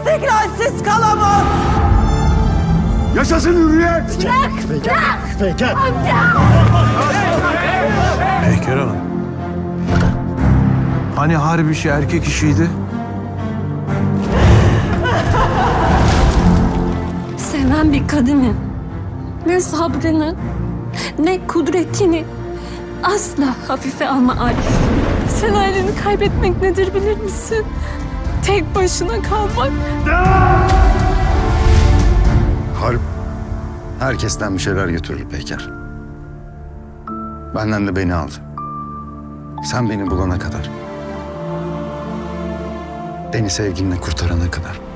istikralsiz kalamaz. Yaşasın hürriyet! Bırak! Bırak! Bırak! Amca! Peyker Hanım. Hani harbi işi erkek işiydi? Seven bir kadının ne sabrını ne kudretini asla hafife alma Arif. Sen aileni kaybetmek nedir bilir misin? Tek başına kalmak. Harp herkesten bir şeyler götürür Peker. Benden de beni aldı. Sen beni bulana kadar. Beni sevginle kurtarana kadar.